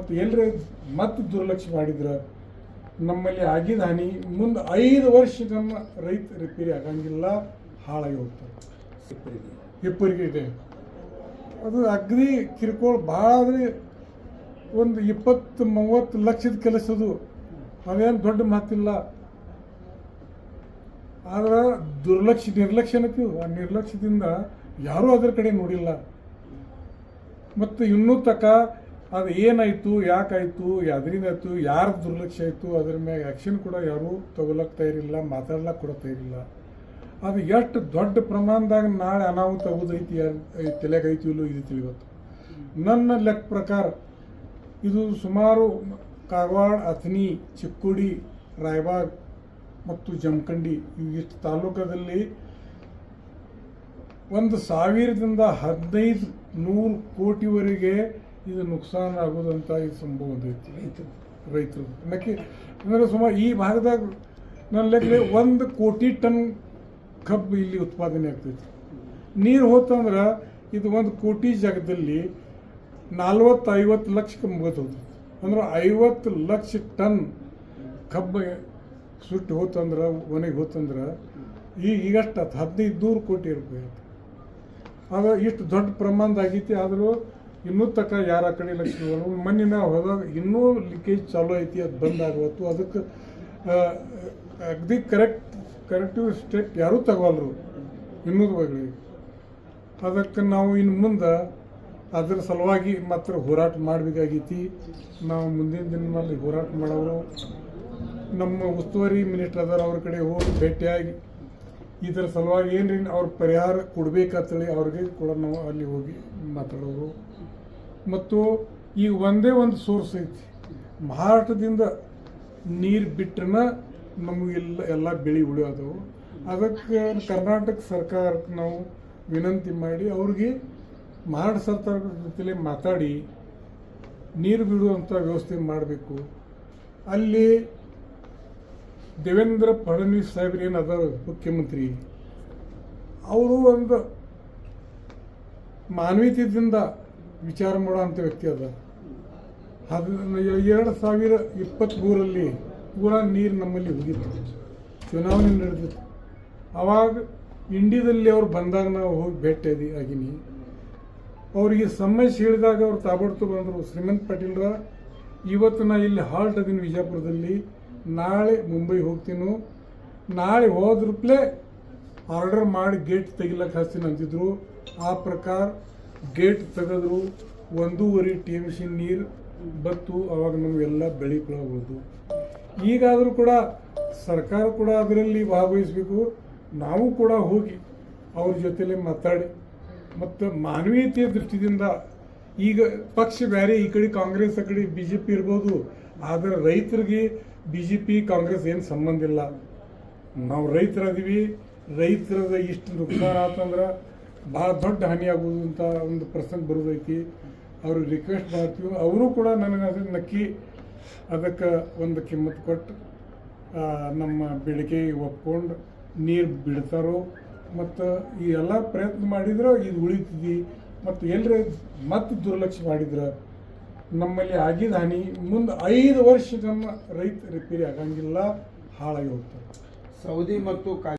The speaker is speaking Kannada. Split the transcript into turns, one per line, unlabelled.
ಮತ್ತು ಎಲ್ಲರೇ ಮತ್ತೆ ದುರ್ಲಕ್ಷ್ಯ ಮಾಡಿದ್ರೆ ನಮ್ಮಲ್ಲಿ ಆಗಿದ ಹಾನಿ ಮುಂದೆ ಐದು ವರ್ಷ ನಮ್ಮ ರೈತ ರಿಪೇರಿ ಆಗಂಗಿಲ್ಲ, ಹಾಳಾಗಿ ಹೋಗ್ತಾರೆ ಇಬ್ಬರಿಗೆ ಇದೆ. ಅದು ಅಗ್ರಿ ಕಿರುಕೋಳ ಭಾಳ ಆದರೆ ಒಂದು ಇಪ್ಪತ್ತು ಮೂವತ್ತು ಲಕ್ಷದ ಕೆಲಸದು ಅದೇನು ದೊಡ್ಡ ಮಾತಿಲ್ಲ. ಆದ್ರೆ ದುರ್ಲಕ್ಷ ನಿರ್ಲಕ್ಷ್ಯ ಅನ್ನತ್ತೀವಿ ಆ ನಿರ್ಲಕ್ಷ್ಯದಿಂದ ಯಾರೂ ಅದರ ಕಡೆ ನೋಡಿಲ್ಲ. ಮತ್ತು ಇನ್ನೂ ತಕ ಅದು ಏನಾಯಿತು, ಯಾಕಾಯಿತು ಯಾವ್ದ್ರಿಂದ ಆಯಿತು, ಯಾರು ದುರ್ಲಕ್ಷ್ಯ ಆಯಿತು, ಅದ್ರ ಮ್ಯಾಗ ಆ್ಯಕ್ಷನ್ ಕೂಡ ಯಾರೂ ತಗೊಳಕ್ ತಯಾರಿಲ್ಲ ಮಾತಾಡ್ಲಕ್ಕೆ ಕೂಡ ತಯಾರಿಲ್ಲ ಅದು ಎಷ್ಟು ದೊಡ್ಡ ಪ್ರಮಾಣದಾಗ ನಾಳೆ ಅನಾಹುತ ಆಗೋದೈತಿ ಯಾರು ತಲೆಗೆ ಐತಿ ಇಲ್ಲೋ ಇದು ತಿಳಿವತ್ತು. ನನ್ನ ಲೆಕ್ಕ ಪ್ರಕಾರ ಇದು ಸುಮಾರು ಕಾಗವಾಡ ಅಥಣಿ, ಚಿಕ್ಕೋಡಿ, ರಾಯಬಾಗ್ ಮತ್ತು ಜಮಖಂಡಿ ಇವಿಷ್ಟು ತಾಲೂಕದಲ್ಲಿ ಒಂದು ಸಾವಿರದಿಂದ ಹದಿನೈದು ನೂರು ಕೋಟಿವರೆಗೆ ಇದು ನುಕ್ಸಾನ ಆಗೋದಂತ ಇದು ಸಂಭವ ಐತಿ ರೈತರು ಅನ್ನಕ್ಕೆ ಅಂದರೆ ಸುಮಾರು ಈ ಭಾಗದಾಗ ನನ್ನ ಲೆಕ್ಕ ಒಂದು ಕೋಟಿ ಟನ್ ಕಬ್ಬು ಇಲ್ಲಿ ಉತ್ಪಾದನೆ ಆಗ್ತೈತಿ. ನೀರು ಹೋತಂದ್ರೆ ಇದು ಒಂದು ಕೋಟಿ ಜಾಗದಲ್ಲಿ ನಲ್ವತ್ತು ಐವತ್ತು ಲಕ್ಷಕ್ಕೆ ಮುಗಿದೋದು ಅಂದ್ರೆ ಐವತ್ತು ಲಕ್ಷ ಟನ್ ಕಬ್ಬು ಸುಟ್ಟು ಹೋತಂದ್ರೆ, ಒಣಗಿ ಹೋತಂದ್ರೆ ಈಗ ಈಗಷ್ಟು ಹದಿನೈದು ನೂರು ಕೋಟಿ ರೂಪಾಯಿ ಅದು ಇಷ್ಟು ದೊಡ್ಡ ಪ್ರಮಾಣದಾಗೈತಿ ಆದರೂ ಇನ್ನೂ ತಕ್ಕ ಯಾರ ಕಡೆ ಲಕ್ಷ್ಮಿ ಮಣ್ಣಿನ ಹೋದಾಗ ಇನ್ನೂ ಲೀಕೇಜ್ ಚಾಲೂ ಐತಿ, ಅದು ಬಂದ್ ಆಗವತ್ತು. ಅದಕ್ಕೆ ಅಗ್ದಿ ಕರೆಕ್ಟ್ ಕರೆಕ್ಟಿವ್ ಸ್ಟೆಪ್ ಯಾರೂ ತಗೋಲ್ರು. ಇನ್ನೂ ಬಗ್ಗೆ ಅದಕ್ಕೆ ನಾವು ಇನ್ನು ಮುಂದೆ ಅದ್ರ ಸಲುವಾಗಿ ಮಾತ್ರ ಹೋರಾಟ ಮಾಡಬೇಕಾಗೈತಿ. ನಾವು ಮುಂದಿನ ದಿನದಲ್ಲಿ ಹೋರಾಟ ಮಾಡೋರು. ನಮ್ಮ ಉಸ್ತುವಾರಿ ಮಿನಿಸ್ಟರ್ ಅದಾರ ಅವ್ರ ಕಡೆ ಹೋಗಿ ಭೇಟಿಯಾಗಿ ಇದರ ಸಲುವಾಗಿ ಏನ್ರಿ ಅವ್ರ ಪರಿಹಾರ ಕೊಡ್ಬೇಕಂತೇಳಿ ಅವ್ರಿಗೆ ಕೂಡ ನಾವು ಅಲ್ಲಿ ಹೋಗಿ ಮಾತಾಡೋರು. ಮತ್ತು ಈ ಒಂದೇ ಒಂದು ಸೋರ್ಸ್ ಐತಿ. ಮಹಾರಾಷ್ಟ್ರದಿಂದ ನೀರು ಬಿಟ್ರನ ನಮಗೆಲ್ಲ ಎಲ್ಲ ಬೆಳೆ ಉಳಿಯೋದವು ಅದಕ್ಕೆ ಕರ್ನಾಟಕ ಸರ್ಕಾರಕ್ಕೆ ನಾವು ವಿನಂತಿ ಮಾಡಿ ಅವ್ರಿಗೆ ಮಹಾರಾಷ್ಟ್ರ ಸರ್ಕಾರದ ಜೊತೆಲೆ ಮಾತಾಡಿ ನೀರು ಬಿಡುವಂಥ ವ್ಯವಸ್ಥೆ ಮಾಡಬೇಕು. ಅಲ್ಲಿ ದೇವೇಂದ್ರ ಫಡ್ನವೀಸ್ ಸಾಹೇಬ್ರು ಏನು ಮುಖ್ಯಮಂತ್ರಿ? ಅವರು ಒಂದು ಮಾನವೀಯತೆಯಿಂದ ವಿಚಾರ ಮಾಡುವಂಥ ವ್ಯಕ್ತಿ ಅದ. ಅದು ಎರಡು ಸಾವಿರ ಇಪ್ಪತ್ತ್ಮೂರಲ್ಲಿ ಪೂರಾ ನೀರು ನಮ್ಮಲ್ಲಿ ಹೋಗಿತ್ತು ಚುನಾವಣೆ ನಡೆದಿತ್ತು. ಆವಾಗ ಇಂಡಿಯಾದಲ್ಲಿ ಅವ್ರು ಬಂದಾಗ ನಾವು ಹೋಗಿ ಭೇಟಿ ಆಗಿನಿ. ಅವರಿಗೆ ಸಮಸ್ಯೆ ಹೇಳಿದಾಗ ಅವ್ರು ತಾಬಡ್ತು ಬಂದರು. ಶ್ರೀಮಂತ್ ಪಾಟೀಲ್ರ, ಇವತ್ತು ನಾ ಇಲ್ಲಿ ಹಾಲ್ಟ್ ಅದೀನಿ ವಿಜಯಪುರದಲ್ಲಿ. ನಾಳೆ ಮುಂಬೈ ಹೋಗ್ತೀನಿ. ನಾಳೆ ಹೋದ್ರಪ್ಲೆ ಆರ್ಡರ್ ಮಾಡಿ ಗೇಟ್ ತೆಗಿಲಕ್ಕೆ ಹಚ್ತೀನಿ ಅಂತಿದ್ರು. ಆ ಪ್ರಕಾರ ಗೇಟ್ ತೆಗೆದ್ರು. ಒಂದೂವರೆ ಟಿ ಎಂ ಸಿ ನೀರು ಬತ್ತು. ಅವಾಗ ನಮಗೆಲ್ಲ ಬೆಳೆಗಳಾಗೋದು ಈಗಾದರೂ ಕೂಡ ಸರ್ಕಾರ ಕೂಡ ಅದರಲ್ಲಿ ಭಾಗವಹಿಸಬೇಕು. ನಾವು ಕೂಡ ಹೋಗಿ ಅವ್ರ ಜೊತೆಲೆ ಮಾತಾಡಿ. ಮತ್ತು ಮಾನವೀಯತೆಯ ದೃಷ್ಟಿಯಿಂದ ಈಗ ಪಕ್ಷ ಬೇರೆ, ಈ ಕಡೆ ಕಾಂಗ್ರೆಸ್, ಆ ಕಡೆ ಬಿ ಜೆ ಪಿ ಇರ್ಬೋದು. ಆದರೆ ರೈತರಿಗೆ ಬಿ ಜೆ ಪಿ ಕಾಂಗ್ರೆಸ್ ಏನು ಸಂಬಂಧ ಇಲ್ಲ. ನಾವು ರೈತರದೀವಿ. ರೈತರದ ಇಷ್ಟು ನುಕ್ಸಾನ ಆತಂದ್ರೆ ಭಾಳ ದೊಡ್ಡ ಹಾನಿ ಆಗೋದು ಅಂತ ಒಂದು ಪ್ರಸಂಗ ಬರೋದೈತಿ. ಅವ್ರಿಗೆ ರಿಕ್ವೆಸ್ಟ್ ಮಾಡ್ತೀವಿ. ಅವರು ಕೂಡ ನನಗೆ ನಕ್ಕಿ ಅದಕ್ಕೆ ಒಂದು ಕಿಮ್ಮತ್ತು ಕೊಟ್ಟು ನಮ್ಮ ಬೇಡಿಕೆ ಒಪ್ಕೊಂಡು ನೀರು ಬಿಡ್ತಾರೋ, ಮತ್ತು ಈ ಎಲ್ಲ ಪ್ರಯತ್ನ ಮಾಡಿದ್ರೆ ಇದು ಉಳಿತದೆ ಮತ್ತು ಎಲ್ಲರ ಮತ್ತೆ ದುರ್ಲಕ್ಷ ಮಾಡಿದ್ರೆ ನಮ್ಮಲ್ಲಿ ಆಗಿದ ಹಾನಿ ಮುಂದೆ ಐದು ವರ್ಷ ನಮ್ಮ ರೈತ ರಿಪೇರಿ ಆಗಂಗಿಲ್ಲ, ಹಾಳಾಗಿ ಹೋಗ್ತಾರೆ
ಸೌದಿ ಮತ್ತು